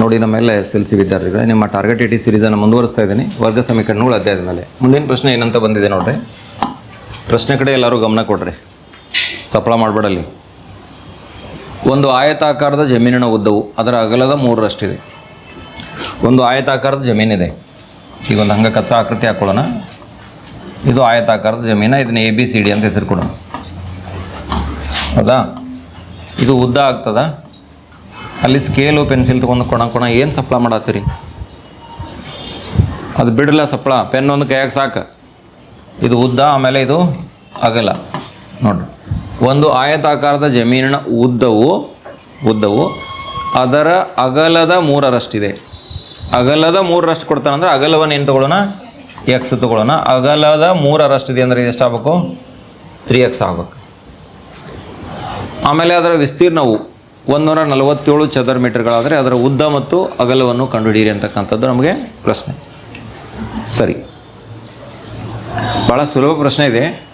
ನೋಡಿ ನಮ್ಮೆಲ್ಲ S L C ವಿದ್ಯಾರ್ಥಿಗಳೇ, ನಿಮ್ಮ ಟಾರ್ಗೆಟ್ ಇಟಿ ಸೀರೀಸನ್ನು ಮುಂದುವರಿಸ್ತಾ ಇದ್ದೀನಿ. ವರ್ಗ ಸಮೀಕರಣಗಳು ಅಧ್ಯಾಯದ ಮೇಲೆ. ಮುಂದಿನ ಪ್ರಶ್ನೆ ಏನಂತ ಬಂದಿದೆ ನೋಡ್ರಿ. ಪ್ರಶ್ನೆ ಕಡೆ ಎಲ್ಲರೂ ಗಮನ ಕೊಡ್ರಿ. ಸಫಲ ಮಾಡಬೇಡಲ್ಲಿ. ಒಂದು ಆಯತಾಕಾರದ ಜಮೀನಿನ ಉದ್ದವು ಅದರ ಅಗಲದ ಮೂರರಷ್ಟಿದೆ. ಒಂದು ಆಯತಾಕಾರದ ಜಮೀನಿದೆ. ಈಗ ಒಂದು ಹಂಗೆ ಕಚ್ಚಾ ಆಕೃತಿ ಹಾಕೊಳ್ಳೋಣ. ಇದು ಆಯತಾಕಾರದ ಜಮೀನ, ಇದನ್ನ ಎ ಬಿ ಸಿ ಡಿ ಅಂತ ಹೆಸರು ಕೊಡೋಣ. ಹೌದಾ? ಇದು ಉದ್ದ ಆಗ್ತದ? ಅಲ್ಲಿ ಸ್ಕೇಲು ಪೆನ್ಸಿಲ್ ತೊಗೊಂಡು ಕೊಣ ಕೊಣ ಏನು ಸಪ್ಲ ಮಾಡತ್ತೀರಿ? ಅದು ಬಿಡಲ್ಲ ಸಪ್ಳ ಪೆನ್ ಒಂದು ಕೈಯಾಗ ಸಾಕು. ಇದು ಉದ್ದ, ಆಮೇಲೆ ಇದು ಅಗಲ. ನೋಡ್ರಿ. ಒಂದು ಆಯತಾಕಾರದ ಜಮೀನಿನ ಉದ್ದವು ಉದ್ದವು ಅದರ ಅಗಲದ ಮೂರರಷ್ಟಿದೆ. ಅಗಲದ ಮೂರರಷ್ಟು ಕೊಡ್ತಾನಂದ್ರೆ ಅಗಲವನ್ನು ಏನು ತೊಗೊಳ್ಳೋಣ? ಎಕ್ಸ್ ತೊಗೊಳ್ಳೋಣ. ಅಗಲದ ಮೂರರಷ್ಟಿದೆ ಅಂದರೆ ಎಷ್ಟಾಗಬೇಕು ತ್ರೀ ಎಕ್ಸ್ ಆಗ್ಬೇಕು. ಆಮೇಲೆ ಅದರ ವಿಸ್ತೀರ್ಣವು. ಒಂದೂರ ನಲವತ್ತೇಳು ಚದರ ಮೀಟರ್ಗಳಾದರೆ ಅದರ ಉದ್ದ ಮತ್ತು ಅಗಲವನ್ನು ಕಂಡುಹಿಡಿಯಿರಿ ಅಂತಕ್ಕಂಥದ್ದು ನಮಗೆ ಪ್ರಶ್ನೆ. ಸರಿ. ಭಾಳ ಸುಲಭ ಪ್ರಶ್ನೆ ಇದೆ.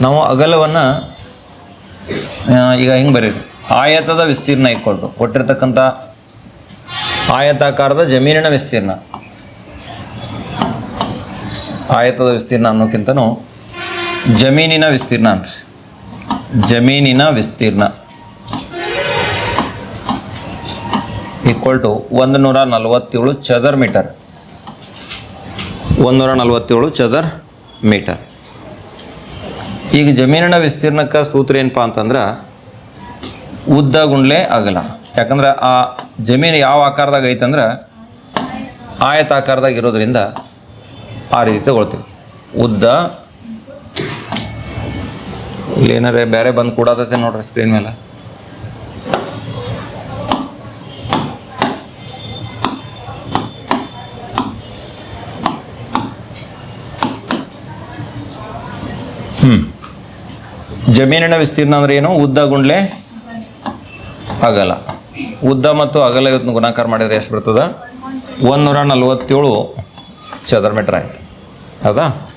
ನಾವು ಅಗಲವನ್ನು ಈಗ ಹಿಂಗೆ ಬರೀರಿ ಆಯತದ ವಿಸ್ತೀರ್ಣ ಇಕ್ಕೊಂಡು ಕೊಟ್ಟಿರ್ತಕ್ಕಂಥ ಆಯತಾಕಾರದ ಜಮೀನಿನ ವಿಸ್ತೀರ್ಣ. ಆಯತದ ವಿಸ್ತೀರ್ಣ ಅನ್ನೋಕ್ಕಿಂತನೂ ಜಮೀನಿನ ವಿಸ್ತೀರ್ಣ ಅನ್ರಿ. ಜಮೀನಿನ ವಿಸ್ತೀರ್ಣ ಈಕ್ವಲ್ ಟು ಒಂದು ನೂರ ನಲವತ್ತೇಳು ಚದರ್ ಮೀಟರ್. ಒಂದೂರ ನಲವತ್ತೇಳು ಚದರ್ ಮೀಟರ್. ಈಗ ಜಮೀನಿನ ವಿಸ್ತೀರ್ಣಕ್ಕೆ ಸೂತ್ರ ಏನಪ್ಪ ಅಂತಂದ್ರೆ ಉದ್ದ ಗುಂಡ್ಲೆ ಅಗಲ. ಯಾಕಂದ್ರೆ ಆ ಜಮೀನು ಯಾವ ಆಕಾರದಾಗ ಐತಂದ್ರೆ ಆಯತ ಆಕಾರದಾಗ ಇರೋದ್ರಿಂದ ಆ ರೀತಿ ತಗೊಳ್ತೀವಿ. ಉದ್ದ ಇಲ್ಲಿ ಏನಾರೇ ಬೇರೆ ಬಂದು ಕೂಡತೈತೆ ನೋಡ್ರಿ ಸ್ಕ್ರೀನ್ ಮೇಲೆ. ಹ್ಮ್. ಜಮೀನಿನ ವಿಸ್ತೀರ್ಣ ಅಂದ್ರೆ ಏನು? ಉದ್ದ ಗುಂಡ್ಲೆ ಅಗಲ. ಉದ್ದ ಮತ್ತು ಅಗಲ ಇವತ್ತು ಗುಣಾಕಾರ ಮಾಡಿದ್ರೆ ಎಷ್ಟು ಬರ್ತದ? ಒಂದೂರ ನಲವತ್ತೇಳು ಚದರ ಮೀಟ್ರ್ ಆಯ್ತು. ಹೌದಾ?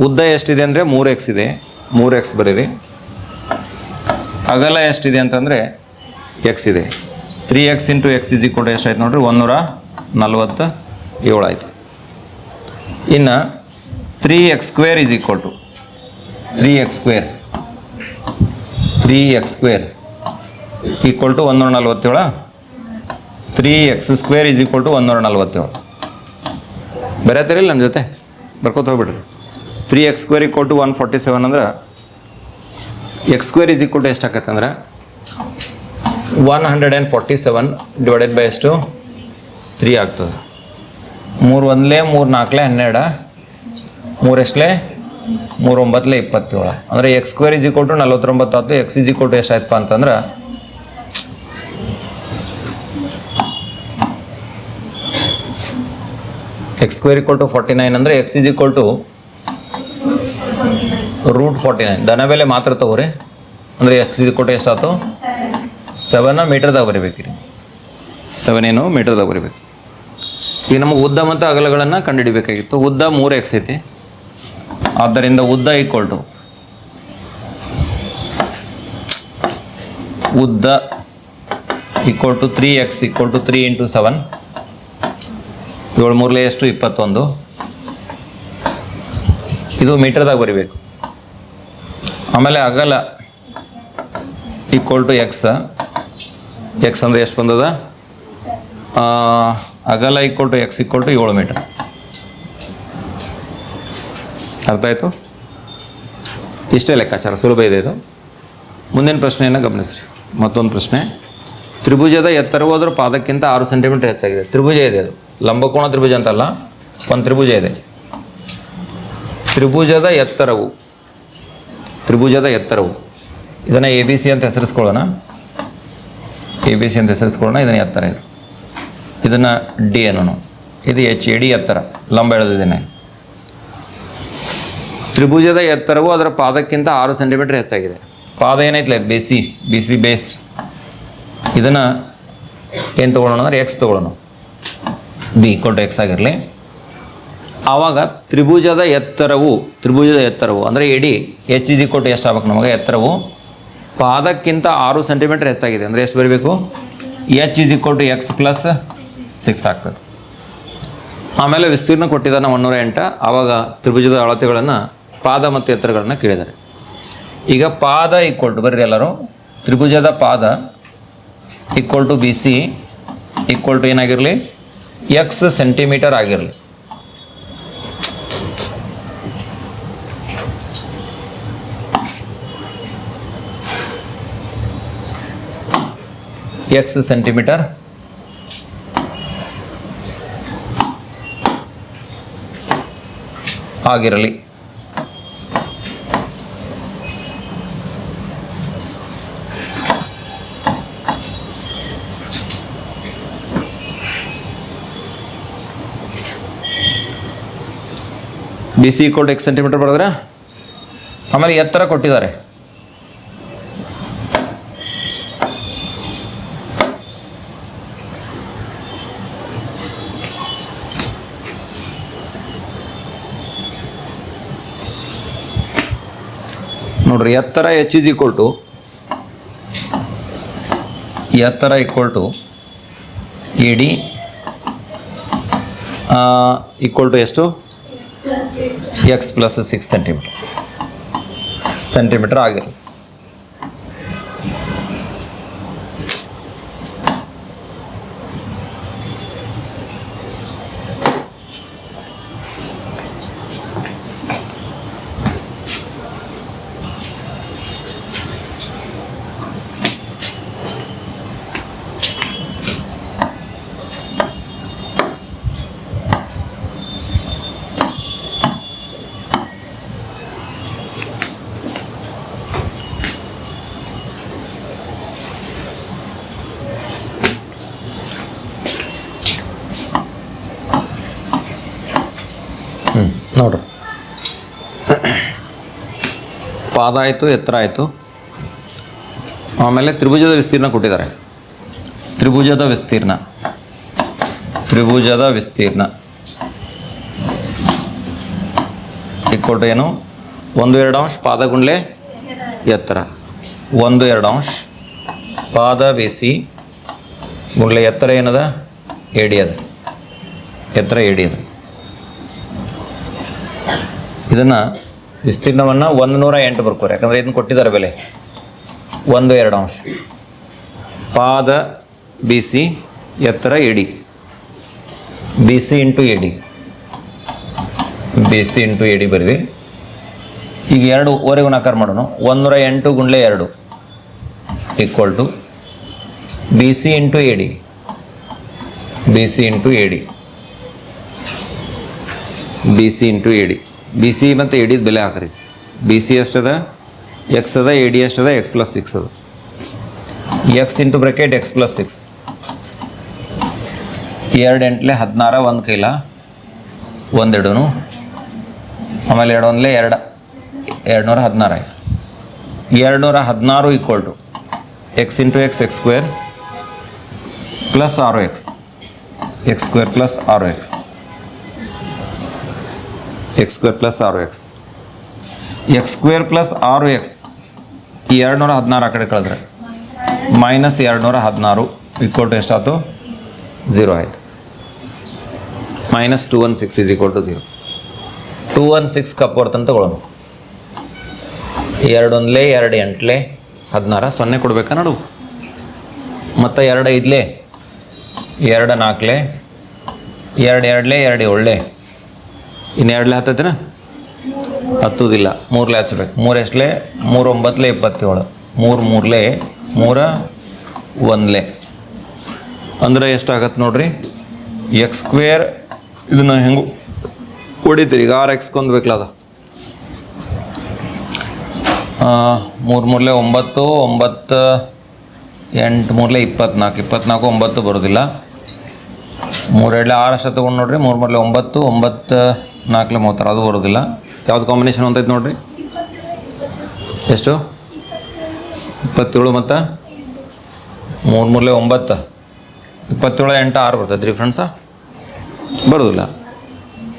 ಉದ್ದ ಎಷ್ಟಿದೆ ಅಂದರೆ ಮೂರು ಎಕ್ಸ್ ಇದೆ. ಮೂರು ಎಕ್ಸ್ ಬರೀರಿ. ಅಗಲ ಎಷ್ಟಿದೆ ಅಂತಂದರೆ ಎಕ್ಸ್ ಇದೆ. ತ್ರೀ ಎಕ್ಸ್ ಇಂಟು ಎಕ್ಸ್ ಇಸಿ ಕೂಡ ಎಷ್ಟಾಯ್ತು ನೋಡ್ರಿ? ಒಂದೂರ ನಲ್ವತ್ತು ಏಳು ಆಯ್ತು. ಇನ್ನು three x square is equal to three x square three x square equal to ಒಂದೂರ ನಲ್ವತ್ತೇಳು. Three x square is equal to ಒಂದೂರ ನಲ್ವತ್ತೇಳು. ಬರೆಯತ್ತೀರಿಲ್ಲ ನಮ್ಮ ಜೊತೆ? ಬರ್ಕೋತ ಹೋಗ್ಬಿಡ್ರಿ. Three x square equal to one forty seven ಅಂದ್ರೆ x square is equal to ಎಷ್ಟು ಆಕತ್ತೆ ಅಂದ್ರೆ one hundred and forty seven divided by ಎಷ್ಟು? ತ್ರೀ ಆಗ್ತದೆ. ಮೂರು ಒಂದಲೇ, ಮೂರು ನಾಲ್ಕಲೇ, ಹನ್ನೆರಡು. ಮೂರು ಎಷ್ಟಲೇ? ಮೂರು ಒಂಬತ್ತಲೇ, ಇಪ್ಪತ್ತೇಳು. ಅಂದರೆ x square is equal to ನಲ್ವತ್ತೊಂಬತ್ತು ಆಯ್ತು. ಎಕ್ಸ್ ಇಸ್ ಈಕ್ವಲ್ ಟು ಎಷ್ಟಾಯ್ತಪ್ಪ ಅಂತಂದ್ರೆ x square equal to forty nine ಅಂದರೆ x is equal to root forty nine. ದನ ಬೆಲೆ ಮಾತ್ರ ತಗೋರಿ. ಅಂದರೆ ಎಕ್ಸ್ ಇದು ಕೊಟ್ಟು ಎಷ್ಟಾಯ್ತು ಸೆವೆನ ಮೀಟರ್ದಾಗ ರೀ ಸೆವೆನ್ ಏನು ಮೀಟರ್ದಾಗ ಬರಿಬೇಕು. ಈಗ ನಮಗೆ ಉದ್ದ ಮತ್ತು ಅಗಲಗಳನ್ನು ಕಂಡುಹಿಡಿಬೇಕಾಗಿತ್ತು. ಉದ್ದ ಮೂರು ಎಕ್ಸ್ ಐತಿ. ಆದ್ದರಿಂದ ಉದ್ದ ಈಕ್ವಲ್ ಟು ಉದ್ದ equal to three x equal to three into seven ಏಳು ಮೂರಲೇ ಎಷ್ಟು? ಇಪ್ಪತ್ತೊಂದು. ಇದು ಮೀಟರ್ದಾಗ ಬರಿಬೇಕು. ಆಮೇಲೆ ಅಗಲ ಈಕ್ವಲ್ ಟು ಎಕ್ಸ್ ಎಕ್ಸ್ ಅಂದರೆ ಎಷ್ಟು ಬಂದದ? ಅಗಲ equal to x equal to ಏಳು ಮೀಟರ್ ಅರ್ಥ ಆಯಿತು? ಇಷ್ಟೇ ಲೆಕ್ಕಾಚಾರ, ಸುಲಭ ಇದೆ ಇದು. ಮುಂದಿನ ಪ್ರಶ್ನೆಯನ್ನು ಗಮನಿಸ್ರಿ. ಮತ್ತೊಂದು ಪ್ರಶ್ನೆ. ತ್ರಿಭುಜದ ಎತ್ತರವು ಅದರ ಪಾದಕ್ಕಿಂತ ಆರು ಸೆಂಟಿಮೀಟರ್ ಹೆಚ್ಚಾಗಿದೆ. ತ್ರಿಭುಜ ಇದೆ ಅದು. ಲಂಬಕೋಣ ತ್ರಿಭುಜ ಅಂತಲ್ಲ, ಒಂದು ತ್ರಿಭುಜ ಇದೆ. ತ್ರಿಭುಜದ ಎತ್ತರವು ತ್ರಿಭುಜದ ಎತ್ತರವು. ಇದನ್ನು ಎ ಬಿ ಸಿ ಅಂತ ಹೆಸರಿಸ್ಕೊಳ್ಳೋಣ. ಎ ಬಿ ಸಿ ಅಂತ ಹೆಸರಿಸ್ಕೊಳ್ಳೋಣ, ಇದನ್ನು ಎತ್ತರ ಇದು. ಇದನ್ನು ಡಿ ಅನ್ನೋಣ. ಇದು ಎಚ್ ಎ ಡಿ ಎತ್ತರ, ಲಂಬ ಎಳೆದಿದ್ದೇನೆ. ತ್ರಿಭುಜದ ಎತ್ತರವು ಅದರ ಪಾದಕ್ಕಿಂತ ಆರು ಸೆಂಟಿಮೀಟರ್ ಹೆಚ್ಚಾಗಿದೆ. ಪಾದ ಏನೈತಲ್ಲ ಬಿ ಬೇಸಿ ಬೇಸ್. ಇದನ್ನು ಏನು ತೊಗೊಳ್ಳೋಣ ಅಂದ್ರೆ ಎಕ್ಸ್ ತೊಗೊಳ್ಳೋಣ. ಬಿ ಕೊಟ್ಟು ಎಕ್ಸ್ ಆಗಿರಲಿ. ಆವಾಗ ತ್ರಿಭುಜದ ಎತ್ತರವು ತ್ರಿಭುಜದ ಎತ್ತರವು, ಅಂದರೆ ಎಡಿ ಎಚ್ ಇಜಿ ಎಷ್ಟು ಆಗ್ಬೇಕು ನಮಗೆ ಎತ್ತರವು. ಪಾದಕ್ಕಿಂತ ಆರು ಸೆಂಟಿಮೀಟರ್ ಹೆಚ್ಚಾಗಿದೆ, ಅಂದರೆ ಎಷ್ಟು ಬರಬೇಕು? H is equal to x plus six ಆಗ್ತದೆ. ಆಮೇಲೆ ವಿಸ್ತೀರ್ಣ ಕೊಟ್ಟಿದ್ದಾನೆ ಒನ್ನೂರ ಎಂಟ, ಆವಾಗ ತ್ರಿಭುಜದ ಅಳತೆಗಳನ್ನು ಪಾದ ಮತ್ತು ಎತ್ತರಗಳನ್ನು ಕೇಳಿದ್ದಾರೆ. ಈಗ ಪಾದ ಈಕ್ವಲ್ ಟು ಬರ್ರಿ ಎಲ್ಲರೂ. ತ್ರಿಭುಜದ ಪಾದ equal to B C equal to ಏನಾಗಿರಲಿ? X centimetre ಆಗಿರಲಿ. ಎಕ್ಸ್ ಸೆಂಟಿಮೀಟರ್ ಆಗಿರಲಿ. B C called x centimetre ಬರೆದ್ರೆ? ಆಮೇಲೆ ಎತ್ತರ ಕೊಟ್ಟಿದ್ದಾರೆ. ನೋಡ್ರಿ ಎತ್ತರ ಎಚ್ ಇಸ್ ಈಕ್ವಲ್ ಟು ಎತ್ತರ equal to A D equal to ಎಷ್ಟು? X plus six centimetre centimetre ಆಗಿರಲಿ. ಪಾದ ಆಯಿತು ಎತ್ತರ ಆಯಿತು ಆಮೇಲೆ ತ್ರಿಭುಜದ ವಿಸ್ತೀರ್ಣ ಕೊಟ್ಟಿದ್ದಾರೆ. ತ್ರಿಭುಜದ ವಿಸ್ತೀರ್ಣ. ತ್ರಿಭುಜದ ವಿಸ್ತೀರ್ಣ. ಇಕ್ಕೊಟ್ಟು ಏನು? ಒಂದು ಎರಡು ಅಂಶ ಪಾದ ಗುಂಡ್ಲೆ ಎತ್ತರ. ಒಂದು ಎರಡು ಅಂಶ ಪಾದ ಬೇಸಿ ಗುಂಡ್ಲೆ ಎತ್ತರ ಏನದ? ಎಡಿಯದ ಎತ್ತರ ಎಡಿಯದ ಇದನ್ನು ವಿಸ್ತೀರ್ಣವನ್ನು ಒಂದು ನೂರ ಎಂಟು ಬರ್ಕೋರಿ. ಯಾಕಂದರೆ ಇದನ್ನು ಕೊಟ್ಟಿದ್ದಾರೆ ಬೆಲೆ. ಒಂದು ಎರಡು ಅಂಶ ಪಾದ ಬಿ ಸಿ ಎತ್ತರ A D. B C into A D. B C into A D ಬರೀವಿ ಈಗ ಎರಡು ಓರೆ ಗುಣಾಕಾರ ಮಾಡೋಣ. ಒಂದೂರ ಎಂಟು ಗುಂಡ್ಲೆ ಎರಡು. Equal to B C into A D. B C into A D. B C into A D. B C ಮತ್ತು ಎಡಿದ ಬೆಲೆ ಹಾಕ್ರಿ. ಬಿ ಸಿ ಎಷ್ಟದ? ಎಕ್ಸ್ ಅದ ಎ ಡಿ ಎಷ್ಟದ ಎಕ್ಸ್ ಪ್ಲಸ್ ಸಿಕ್ಸ್ ಅದ. X into bracket x plus six ಎರಡು ಎಂಟ್ಲೆ ಹದಿನಾರ, ಒಂದು ಕೈಲ ಒಂದೆರಡು ಆಮೇಲೆ ಎರಡು ಒಂದ್ಲೆ ಎರಡು ಎರಡು ನೂರ ಹದಿನಾರು. ಆಯ್ತು ಎರಡು ನೂರ ಹದಿನಾರು equal to x into x x square plus ಆರು ಎಕ್ಸ್ ಎಕ್ಸ್ ಸ್ಕ್ವೇರ್ ಪ್ಲಸ್ ಆರು ಎಕ್ಸ್ ಎಕ್ಸ್ ಸ್ಕ್ವೇರ್ ಪ್ಲಸ್ ಆರು ಎಕ್ಸ್ ಎಕ್ಸ್ ಸ್ಕ್ವೇರ್ ಪ್ಲಸ್ ಆರು ಎಕ್ಸ್ ಈ ಎರಡು ನೂರ ಹದಿನಾರು ಆ ಕಡೆ ಕಳೆದ್ರೆ. ಮೈನಸ್ ಎರಡು ನೂರ ಹದಿನಾರು ಈಕ್ವಲ್ ಟು ಎಷ್ಟಾಯ್ತು ಝೀರೋ ಆಯಿತು. Minus two one six is equal to zero two one six cup ವರ್ತ್ ಅಂತ ತಗೊಳ್ಳೋಣ ಎರಡು ಒಂದ್ಲೆ ಎರಡು ಎಂಟ್ಲೆ ಹದಿನಾರ ಸೊನ್ನೆ ಕೊಡಬೇಕಾ ನೋಡು? ಮತ್ತು ಎರಡು ಐದ್ಲೆ ಎರಡು ನಾಲ್ಕಲೆ ಎರಡು ಎರಡ್ಲೆ ಎರಡು ಏಳ್ಲೆ ಇನ್ನು ಹತ್ತತ್ತಿನ ಹತ್ತುವುದಿಲ್ಲ ಹತ್ತುದಿಲ್ಲ. ಹಚ್ಚಬೇಕು ಮೂರು ಎಷ್ಟಲೆ? ಮೂರು ಒಂಬತ್ತಲೆ ಇಪ್ಪತ್ತೇಳು. ಮೂರು ಮೂರಲೇ, ಮೂರ ಒಂದಲೆ. ಅಂದ್ರೆ ಎಷ್ಟಾಗತ್ತೆ ನೋಡ್ರಿ? ಎಕ್ಸ್ ಸ್ಕ್ವೇರ್ ಇದನ್ನು ಹೆಂಗು ಹೊಡಿತೀರಿ? ಈಗ ಆರ್ ಎಕ್ಸ್ ಕೊಂದ್ಬೇಕಲ್ಲ ಅದ. ಮೂರು ಮೂರಲೆ ಒಂಬತ್ತು ಒಂಬತ್ತು ಎಂಟು ಮೂರಲೆ ಇಪ್ಪತ್ನಾಲ್ಕು. ಇಪ್ಪತ್ನಾಲ್ಕು, ಒಂಬತ್ತು ಬರೋದಿಲ್ಲ. ಮೂರೆಡ್ಲೆ ಆರು ಅಷ್ಟ ತೊಗೊಂಡು ನೋಡ್ರಿ? ಮೂರು ಮೂರಲೆ ಒಂಬತ್ತು ಒಂಬತ್ತು ನಾಲ್ಕಲೆ ಮೂವತ್ತಾರು ಅದು ಬರೋದಿಲ್ಲ. ಯಾವ್ದು ಕಾಂಬಿನೇಷನ್ ಅಂತೈತೆ ನೋಡಿರಿ? ಎಷ್ಟು? ಇಪ್ಪತ್ತೇಳು ಮತ್ತು? ಮೂರು ಮೂರಲೆ ಒಂಬತ್ತು. ಇಪ್ಪತ್ತೇಳು ಎಂಟು ಆರು ಬರ್ತೈತೆ ರೀ ಫ್ರೆಂಡ್ಸ ಬರೋದಿಲ್ಲ.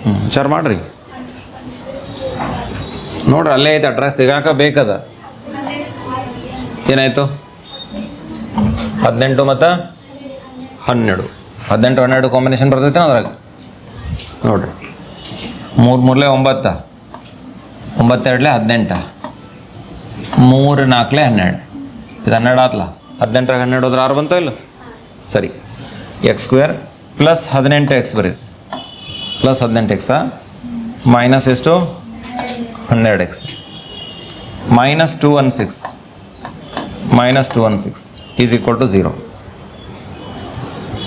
ಹ್ಞೂ ವಿಚಾರ ಮಾಡಿರಿ. ನೋಡ್ರಿ, ಅಲ್ಲೇ ಐತೆ ಅಡ್ರೆಸ್ ಸಿಗಾಕ ಬೇಕದ? ಏನಾಯಿತು? ಹದಿನೆಂಟು ಮತ್ತು? ಹನ್ನೆರಡು. ಹದಿನೆಂಟು, ಹನ್ನೆರಡು ಕಾಂಬಿನೇಷನ್ ಬರ್ತೈತೆ ಅದ್ರಾಗ. ನೋಡ್ರಿ. ಮೂರು ಮೂರಲೆ ಒಂಬತ್ತ. ಒಂಬತ್ತೆರಡಲೆ ಹದಿನೆಂಟ. ಮೂರು ನಾಲ್ಕಲೆ ಹನ್ನೆರಡು. ಇದು ಹನ್ನೆರಡು ಆತ್ಲ? ಹದಿನೆಂಟರಾಗ ಹನ್ನೆರಡು ಹೋದ್ರೆ ಆರು ಬಂತು ಇಲ್ಲ? ಸರಿ. ಎಕ್ಸ್ ಸ್ಕ್ವೇರ್ ಪ್ಲಸ್ ಹದಿನೆಂಟು ಎಕ್ಸ್ ಬರೀ. ಪ್ಲಸ್ ಹದಿನೆಂಟು ಎಕ್ಸಾ ಮೈನಸ್ ಎಷ್ಟು? ಹನ್ನೆರಡು x minus two one six minus two one six is equal to zero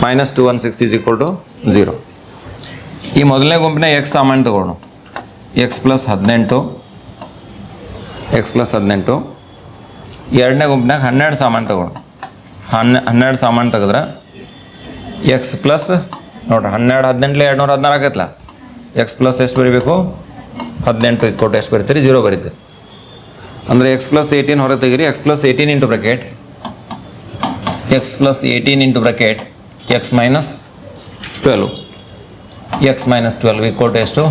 minus two one six is equal to zero ಈ ಮೊದಲನೇ ಗುಂಪಿನ ಎಕ್ಸ್ ಸಾಮಾನ್ಯ ತಗೊಳ್ಳೋಣ ಎಕ್ಸ್ ಪ್ಲಸ್ ಹದಿನೆಂಟು. ಎಕ್ಸ್ ಪ್ಲಸ್ ಹದಿನೆಂಟು. ಎರಡನೇ ಗುಂಪಿನಾಗ ಹನ್ನೆರಡು ಸಾಮಾನು ತಗೊಳ್ಳೋಣ ಹನ್ನೆ, ಹನ್ನೆರಡು ಸಾಮಾನು ತೆಗೆದ್ರೆ ಎಕ್ಸ್ ಪ್ಲಸ್ ನೋಡ್ರಿ, ಹನ್ನೆರಡು, ಹದಿನೆಂಟ್ಲೆ ಎರಡು ನೂರ ಹದಿನಾರು ಆಗತ್ತಲ್ಲ ಎಕ್ಸ್ ಪ್ಲಸ್ ಎಷ್ಟು ಬರೀಬೇಕು? ಹದಿನೆಂಟು ಕೊಟ್ಟು ಎಷ್ಟು ಬರೀತೀರಿ? ಜೀರೋ ಬರೀತೀರಿ. ಅಂದರೆ ಎಕ್ಸ್ ಪ್ಲಸ್ ಏಯ್ಟೀನ್ ಹೊರಗೆ ತೆಗೀರಿ. X plus eighteen into bracket x plus eighteen into bracket x minus twelve x minus twelve equal to ಎಷ್ಟು?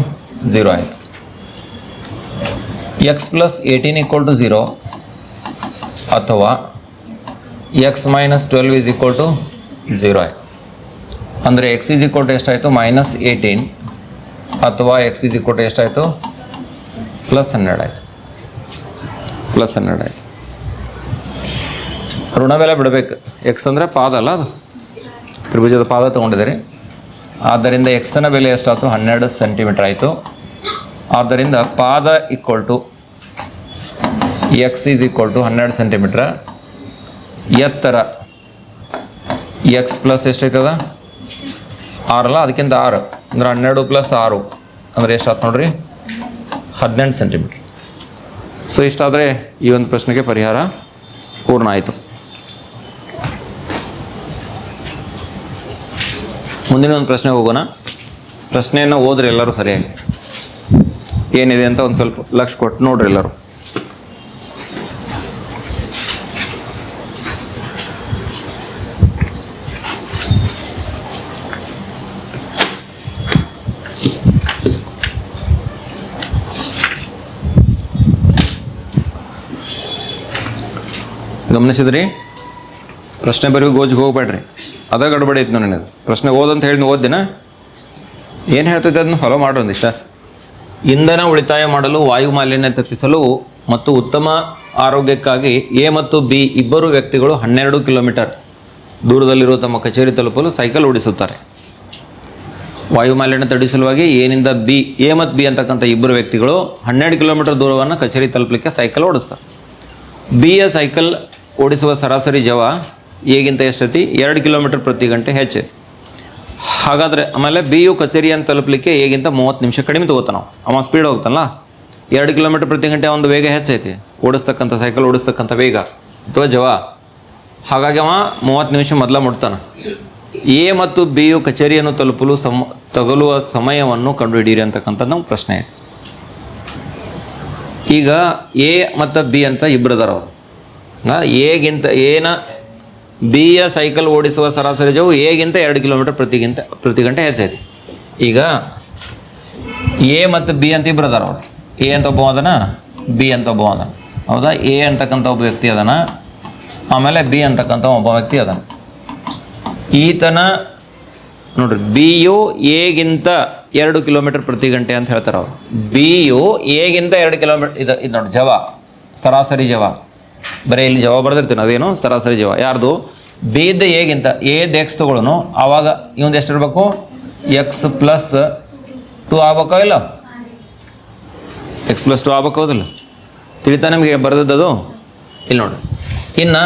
ಝೀರೋ ಆಯಿತು. X plus eighteen equal to zero ಅಥವಾ x minus twelve is equal to zero ಆಯಿತು. ಅಂದರೆ x is equal to ಎಷ್ಟಾಯಿತು? Minus eighteen ಅಥವಾ x is equal to ಎಷ್ಟಾಯಿತು? Plus ಹನ್ನೆರಡು ಆಯಿತು. ಪ್ಲಸ್ ಹನ್ನೆರಡು ಆಯಿತು. ಋಣವೆಲ್ಲ ಬಿಡಬೇಕು. ಎಕ್ಸ್ ಅಂದರೆ ಪಾದ ಅಲ್ಲ ಅದು? ತ್ರಿಭುಜದ ಪಾದ ತೊಗೊಂಡಿದ್ದೀರಿ. ಆದ್ದರಿಂದ ಎಕ್ಸನ ಬೆಲೆ ಎಷ್ಟಾಯಿತು? ಹನ್ನೆರಡು ಸೆಂಟಿಮೀಟರ್ ಆಯಿತು. ಆದ್ದರಿಂದ ಪಾದ equal to x is equal to ಹನ್ನೆರಡು ಸೆಂಟಿಮೀಟ್ರ್. ಎತ್ತರ ಎಕ್ಸ್ ಪ್ಲಸ್ ಎಷ್ಟೈತದ ಆರಲ್ಲ? ಅದಕ್ಕಿಂತ ಆರು. ಅಂದ್ರೆ ಹನ್ನೆರಡು ಪ್ಲಸ್ ಆರು ಅಂದರೆ ಎಷ್ಟಾಯ್ತು ನೋಡ್ರಿ? ಹದಿನೆಂಟು ಸೆಂಟಿಮೀಟ್ರ್. ಸೊ ಇಷ್ಟಾದರೆ ಈ ಒಂದು ಪ್ರಶ್ನೆಗೆ ಪರಿಹಾರ ಪೂರ್ಣ ಆಯಿತು. ಮುಂದಿನ ಒಂದು ಪ್ರಶ್ನೆ ಹೋಗೋಣ. ಪ್ರಶ್ನೆಯನ್ನು ಓದ್ರಿ ಎಲ್ಲರೂ ಸರಿಯಾಗಿ. ಏನಿದೆ ಅಂತ ಒಂದು ಸ್ವಲ್ಪ ಲಕ್ಷ ಕೊಟ್ಟು ನೋಡ್ರಿ ಎಲ್ಲರೂ. ಗಮನಿಸಿದ್ರಿ? ಪ್ರಶ್ನೆ ಬರೀ ಗೋಜಿಗೆ ಹೋಗ್ಬೇಡ್ರಿ. ಅದ ಗಡ್ಬಡಿ ಇತ್ತು ನನಗೆ. ಪ್ರಶ್ನೆ ಓದಂತ ಹೇಳಿ ಓದಿನ ಏನು ಹೇಳ್ತೈತೆ ಅದನ್ನ ಫಾಲೋ ಮಾಡೋದಿಷ್ಟ ಇಂಧನ ಉಳಿತಾಯ ಮಾಡಲು ವಾಯು ಮಾಲಿನ್ಯ ತಪ್ಪಿಸಲು ಮತ್ತು ಉತ್ತಮ ಆರೋಗ್ಯಕ್ಕಾಗಿ ಎ ಮತ್ತು ಬಿ ಇಬ್ಬರು ವ್ಯಕ್ತಿಗಳು ಹನ್ನೆರಡು ಕಿಲೋಮೀಟರ್ ದೂರದಲ್ಲಿರುವ ತಮ್ಮ ಕಚೇರಿ ತಲುಪಲು ಸೈಕಲ್ ಓಡಿಸುತ್ತಾರೆ. ವಾಯು ಮಾಲಿನ್ಯ ತಡಿಸಲುವಾಗಿ ಏನಿಂದ ಬಿ, ಎ ಮತ್ತು ಬಿ ಅಂತಕ್ಕಂಥ ಇಬ್ಬರು ವ್ಯಕ್ತಿಗಳು ಹನ್ನೆರಡು ಕಿಲೋಮೀಟರ್ ದೂರವನ್ನು ಕಚೇರಿ ತಲುಪಲಿಕ್ಕೆ ಸೈಕಲ್ ಓಡಿಸ್ತಾರೆ. ಬಿಯ ಸೈಕಲ್ ಓಡಿಸುವ ಸರಾಸರಿ ಜವ ಏಗಿಂತ ಎಷ್ಟೈತಿ ಎರಡು ಕಿಲೋಮೀಟರ್ ಪ್ರತಿ ಗಂಟೆ ಹೆಚ್ಚು. ಹಾಗಾದರೆ ಆಮೇಲೆ ಬಿ ಯು ಕಚೇರಿಯನ್ನು ತಲುಪಲಿಕ್ಕೆ ಈಗಿಂತ ಮೂವತ್ತು ನಿಮಿಷ ಕಡಿಮೆ ತಗೋತಾನ ಅವ ಸ್ಪೀಡ್ ಹೋಗ್ತಾನಲ್ಲ? ಎರಡು ಕಿಲೋಮೀಟರ್ ಪ್ರತಿ ಗಂಟೆ ಒಂದು ವೇಗ ಹೆಚ್ಚೈತಿ ಓಡಿಸ್ತಕ್ಕಂಥ ಸೈಕಲ್ ಓಡಿಸ್ತಕ್ಕಂಥ ವೇಗ. ಅಥವಾ ಜವಾ. ಹಾಗಾಗಿ ಅವ ಮೂವತ್ತು ನಿಮಿಷ ಮೊದಲ ಮುಟ್ತಾನೆ. ಎ ಮತ್ತು ಬಿ ಯು ಕಚೇರಿಯನ್ನು ತಲುಪಲು ಸಮ, ತಗಲುವ ಸಮಯವನ್ನು ಕಂಡುಹಿಡಿಯಿರಿ ಅಂತಕ್ಕಂಥದ್ದು ನಮ್ಮ ಪ್ರಶ್ನೆ. ಇದೆ ಈಗ ಎ ಮತ್ತು ಬಿ ಅಂತ ಇಬ್ಬರು ಅದಾರ ಅವರು. ಎಗಿಂತ ಏನ ಯ ಸೈಕಲ್ ಓಡಿಸುವ ಸರಾಸರಿ ಜವು ಎಗಿಂತ ಎರಡು ಕಿಲೋಮೀಟರ್ ಪ್ರತಿಗಿಂತ ಪ್ರತಿ ಗಂಟೆ ಹೆಚ್ಚೈತಿ ಈಗ ಎ ಮತ್ತು ಬಿ ಅಂತ ಇಬ್ಬರು ಅದಾರ ಅವ್ರು. ಎ ಅಂತ ಒಬ್ಬ ಅದನ, ಬಿ ಅಂತ ಒಬ್ಬ ಅದನ. ಹೌದಾ? ಎ ಅಂತಕ್ಕಂಥ ಒಬ್ಬ ವ್ಯಕ್ತಿ ಅದನ, ಆಮೇಲೆ ಬಿ ಅಂತಕ್ಕಂಥ ಒಬ್ಬ ವ್ಯಕ್ತಿ ಅದನ. ಈತನ ನೋಡ್ರಿ ಬಿ ಯು ಎಗಿಂತ ಎರಡು ಕಿಲೋಮೀಟರ್ ಪ್ರತಿ ಗಂಟೆ ಅಂತ ಹೇಳ್ತಾರೆ ಅವ್ರು. ಬಿ ಯು ಎಗಿಂತ ಎರಡು ಕಿಲೋಮೀಟರ್ ಇದು ಇದು ನೋಡಿ ಜವ, ಸರಾಸರಿ ಜವ. ಬರೀ ಇಲ್ಲಿ ಜವಾಬ್ ಬರ್ದಿರ್ತೀನಿ, ಅದೇನು? ಸರಾಸರಿ ಜೀವ. ಯಾರ್ದು? ಬೇದ ಎಗಿಂತ ಎದ್ ಎಕ್ಸ್ ತಗೊಳ್ಳೋನು. ಆವಾಗ ಇವಂದು ಎಷ್ಟು ಇರಬೇಕು? ಎಕ್ಸ್ ಪ್ಲಸ್ ಟು ಆಗ್ಬೇಕೋ ಇಲ್ಲ? ಎಕ್ಸ್ ಪ್ಲಸ್ ಟು ಆಗ್ಬೇಕು ಹೌದಿಲ್ಲ? ತಿಳಿತಾ ನಿಮಗೆ ಬರೆದದ್ದು ಇಲ್ಲಿ ನೋಡಿ. ಇನ್ನು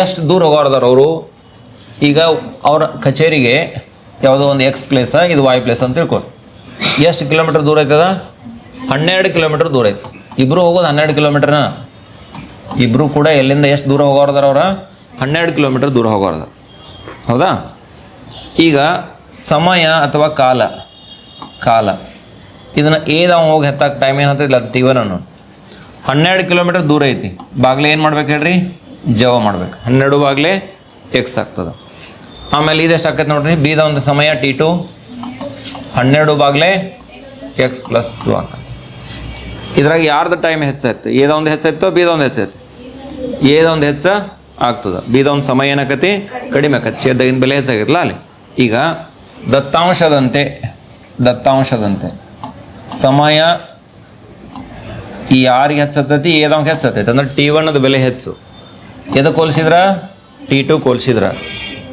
ಎಷ್ಟು ದೂರ ಹೋಗೋರ್ದಾರ ಅವರು? ಈಗ ಅವ್ರ ಕಚೇರಿಗೆ ಯಾವುದೋ ಒಂದು ಎಕ್ಸ್ ಪ್ಲೇಸ ಇದು ವಾಯ್ ಪ್ಲೇಸ್ ಅಂತ ತಿಳ್ಕೊ ಎಷ್ಟು ಕಿಲೋಮೀಟರ್ ದೂರ ಐತದ ಹನ್ನೆರಡು ಕಿಲೋಮೀಟರ್ ದೂರ ಐತೆ ಇಬ್ಬರು ಹೋಗೋದು ಹನ್ನೆರಡು ಕಿಲೋಮೀಟರ್ನ ಇಬ್ಬರು ಕೂಡ ಎಲ್ಲಿಂದ ಎಷ್ಟು ದೂರ ಹೋಗೋರ್ದಾರ ಅವ್ರ? ಹನ್ನೆರಡು ಕಿಲೋಮೀಟರ್ ದೂರ ಹೋಗೋರ್ದಾರ. ಹೌದಾ? ಈಗ ಸಮಯ ಅಥವಾ ಕಾಲ? ಕಾಲ. ಇದನ್ನು ಏದ ಹೋಗಿ ಹತ್ತಾಕ ಟೈಮ್ ಏನಂತ ತೀವ್ರ ನಾನು. ಹನ್ನೆರಡು ಕಿಲೋಮೀಟರ್ ದೂರ ಐತಿ. ಬಾಗ್ಲೆ ಏನು ಮಾಡ್ಬೇಕು ಹೇಳ್ರಿ? ಜವ ಮಾಡ್ಬೇಕು. ಹನ್ನೆರಡು ಬಾಗ್ಲೆ ಎಕ್ಸ್ ಆಗ್ತದೆ. ಆಮೇಲೆ ಇದೆಷ್ಟು ಆಕೈತೆ ನೋಡ್ರಿ? ಬೀದ ಒಂದು ಸಮಯ ಟಿ ಟು ಹನ್ನೆರಡು ಬಾಗ್ಲೆ ಎಕ್ಸ್ ಪ್ಲಸ್ ಟು ಆಕೈತೆ. ಇದ್ರಾಗ ಯಾರ್ದು ಟೈಮ್ ಹೆಚ್ಚಾಯ್ತು? ಏದ ಒಂದು ಬೀದೊಂದು ಹೆಚ್ಚಾಯ್ತು? ಏದ ಒಂದು ಹೆಚ್ಚ ಆಗ್ತದೆ. ಬೀದೊಂದು ಸಮಯ ಏನಾಕತಿ? ಕಡಿಮೆ ಆಕತಿ. ಛೇದಾಗಿನ ಬೆಲೆ ಹೆಚ್ಚಾಗಿರಲ್ಲ ಅಲ್ಲಿ? ಈಗ ದತ್ತಾಂಶದಂತೆ ದತ್ತಾಂಶದಂತೆ ಸಮಯ ಈ ಯಾರಿಗೆ ಹೆಚ್ಚತ್ತೈತಿ ಏದವಂಗೆ ಹೆಚ್ಚತ್ತೈತಿ ಅಂದ್ರೆ ಟಿ ಒನ್ನದ ಬೆಲೆ ಹೆಚ್ಚು. ಎದಕ್ಕೆ ಹೋಲಿಸಿದ್ರ? ಟಿ ಟು ಹೋಲಿಸಿದ್ರ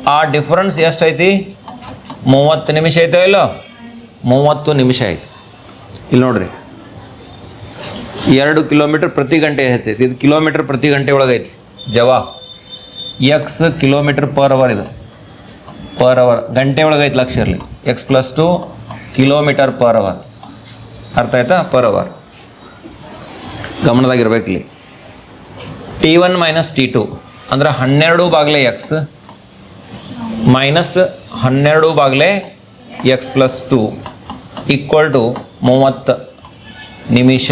ಆ ಡಿಫ್ರೆನ್ಸ್ ಎಷ್ಟೈತಿ ಮೂವತ್ತು ನಿಮಿಷ ಐತೋ ಇಲ್ಲೋ? ಮೂವತ್ತು ನಿಮಿಷ ಐತಿ. ಇಲ್ಲಿ ನೋಡ್ರಿ. ಎರಡು ಕಿಲೋಮೀಟರ್ ಪ್ರತಿ ಗಂಟೆ ಹೆಚ್ಚೈತಿ ಇದು ಕಿಲೋಮೀಟರ್ ಪ್ರತಿ ಗಂಟೆ ಒಳಗೈತಿ ಜವಾ. ಎಕ್ಸ್ ಕಿಲೋಮೀಟರ್ ಪರ್ ಅವರ್ ಇದು. Per hour. ಗಂಟೆ ಒಳಗೈತಿ ಲಕ್ಷ ಇರಲಿ. X plus two kilometre per hour. ಅರ್ಥ ಆಯ್ತಾ? Per hour. ಗಮನದಾಗಿರ್ಬೇಕಲ್ಲಿ T one minus T two ಅಂದ್ರೆ ಹನ್ನೆರಡು ಬಾಗ್ಲೆ ಎಕ್ಸ್ ಮೈನಸ್ ಹನ್ನೆರಡು ಬಾಗ್ಲೆ x plus two equal to ಮೂವತ್ತು ನಿಮಿಷ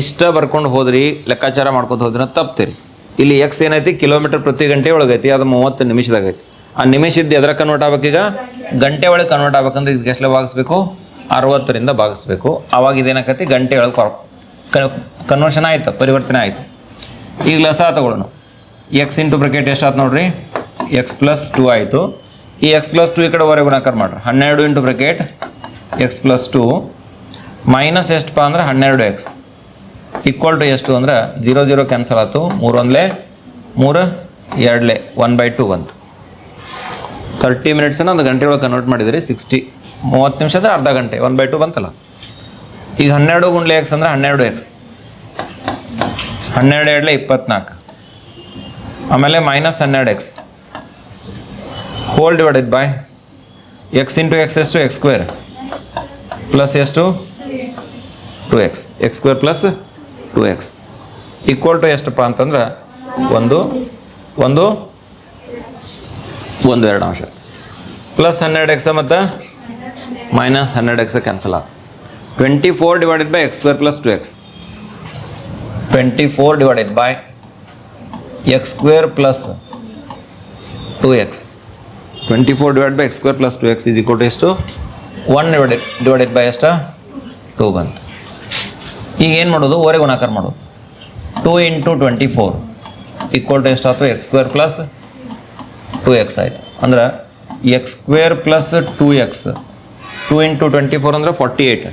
ಇಷ್ಟ ಬರ್ಕೊಂಡು ಹೋದ್ರಿ, ಲೆಕ್ಕಾಚಾರ ಮಾಡ್ಕೊತ ಹೋದ್ರೆ ತಪ್ತಿರಿ. ಇಲ್ಲಿ ಎಕ್ಸ್ ಏನೈತಿ? ಕಿಲೋಮೀಟರ್ ಪ್ರತಿ ಗಂಟೆ ಒಳಗೈತಿ, ಅದು ಮೂವತ್ತು ನಿಮಿಷದಾಗೈತಿ ಆ ನಿಮಿಷದ್ದು ಎದ್ರ ಕನ್ವರ್ಟ್ ಆಗ್ಬೇಕೀಗ ಗಂಟೆ ಒಳಗೆ ಕನ್ವರ್ಟ್ ಆಗ್ಬೇಕಂದ್ರೆ ಇದಕ್ಕೆ ಎಷ್ಟು ಭಾಗಿಸ್ಬೇಕು? ಅರವತ್ತರಿಂದ ಭಾಗಿಸ್ಬೇಕು. ಆವಾಗ ಇದೇನಾಕತಿ? ಗಂಟೆ ಒಳಗೆ ಕನ್ವರ್ಷನ್ ಆಯ್ತು, ಪರಿವರ್ತನೆ ಆಯಿತು. ಈಗ ಲಸ ತಗೊಳ್ಳೋಣ. ಎಕ್ಸ್ ಇಂಟು ಬ್ರಕೆಟ್ ಎಷ್ಟಾಯ್ತು ನೋಡ್ರಿ? ಎಕ್ಸ್ ಪ್ಲಸ್ ಟು ಆಯಿತು. ಈ ಎಕ್ಸ್ ಪ್ಲಸ್ ಟು ಈ ಕಡೆ ಹೊರಗೆ ಗುಣಾಕಾರ ಮಾಡ್ರಿ. ಹನ್ನೆರಡು into bracket x plus two minus ಎಷ್ಟಪ್ಪ ಅಂದ್ರೆ ಹನ್ನೆರಡು ಎಕ್ಸ್ ಈಕ್ವಲ್ ಟು ಎಷ್ಟು ಅಂದ್ರೆ ಜೀರೋ ಜೀರೋ ಕ್ಯಾನ್ಸಲ್ ಆಯ್ತು. ಮೂರು ಒಂದ್ಲೆ, ಮೂರು ಎರಡ್ಲೆ ಒನ್ ಬೈ ಟು ಬಂತು. ತರ್ಟಿ ಮಿನಿಟ್ಸನ್ನು ಒಂದು ಗಂಟೆ ಒಳಗೆ ಕನ್ವರ್ಟ್ ಮಾಡಿದ್ರಿ ಸಿಕ್ಸ್ಟಿ ಮೂವತ್ತು ನಿಮಿಷ ಅಂದ್ರೆ ಅರ್ಧ ಗಂಟೆ ಒನ್ ಬೈ ಟು ಬಂತಲ್ಲ. ಈಗ ಹನ್ನೆರಡು ಗುಂಡ್ಲೆ ಎಕ್ಸ್ ಅಂದ್ರೆ ಹನ್ನೆರಡು ಎಕ್ಸ್ ಹನ್ನೆರಡು ಎರಡ್ಲೆ ಇಪ್ಪತ್ನಾಲ್ಕು. ಆಮೇಲೆ ಮೈನಸ್ ಹನ್ನೆರಡು x whole divided by x into x ಎಷ್ಟು? ಎಕ್ಸ್ ಸ್ಕ್ವೇರ್ ಪ್ಲಸ್ ಎಷ್ಟು? Two x x square plus two x equal to ಎಷ್ಟಪ್ಪ ಅಂತಂದ್ರೆ ಒಂದು ಒಂದು ಒಂದು ಎರಡು ಅಂಶ. ಪ್ಲಸ್ ಹನ್ನೆರಡು ಎಕ್ಸ ಮತ್ತು ಮೈನಸ್ ಹನ್ನೆರಡು ಎಕ್ಸ ಕ್ಯಾನ್ಸಲ್ ಆಗ್ತದೆ twenty four divided by x square plus two x twenty four divided by x square plus two x twenty four divide by x square plus two x is equal to ಎಷ್ಟು? One divided divided by ಎಷ್ಟು? Two ಬಂತು. ಈಗ ಏನು ಮಾಡೋದು? ಓರೆ ಗುಣಾಕಾರ ಮಾಡೋದು. Two into twenty four equal to ಎಷ್ಟಾಯ್ತು x square plus two x ಆಯಿತು. ಅಂದ್ರೆ x square plus two x, two into twenty four ಅಂದರೆ ಫಾರ್ಟಿ ಏಯ್ಟ್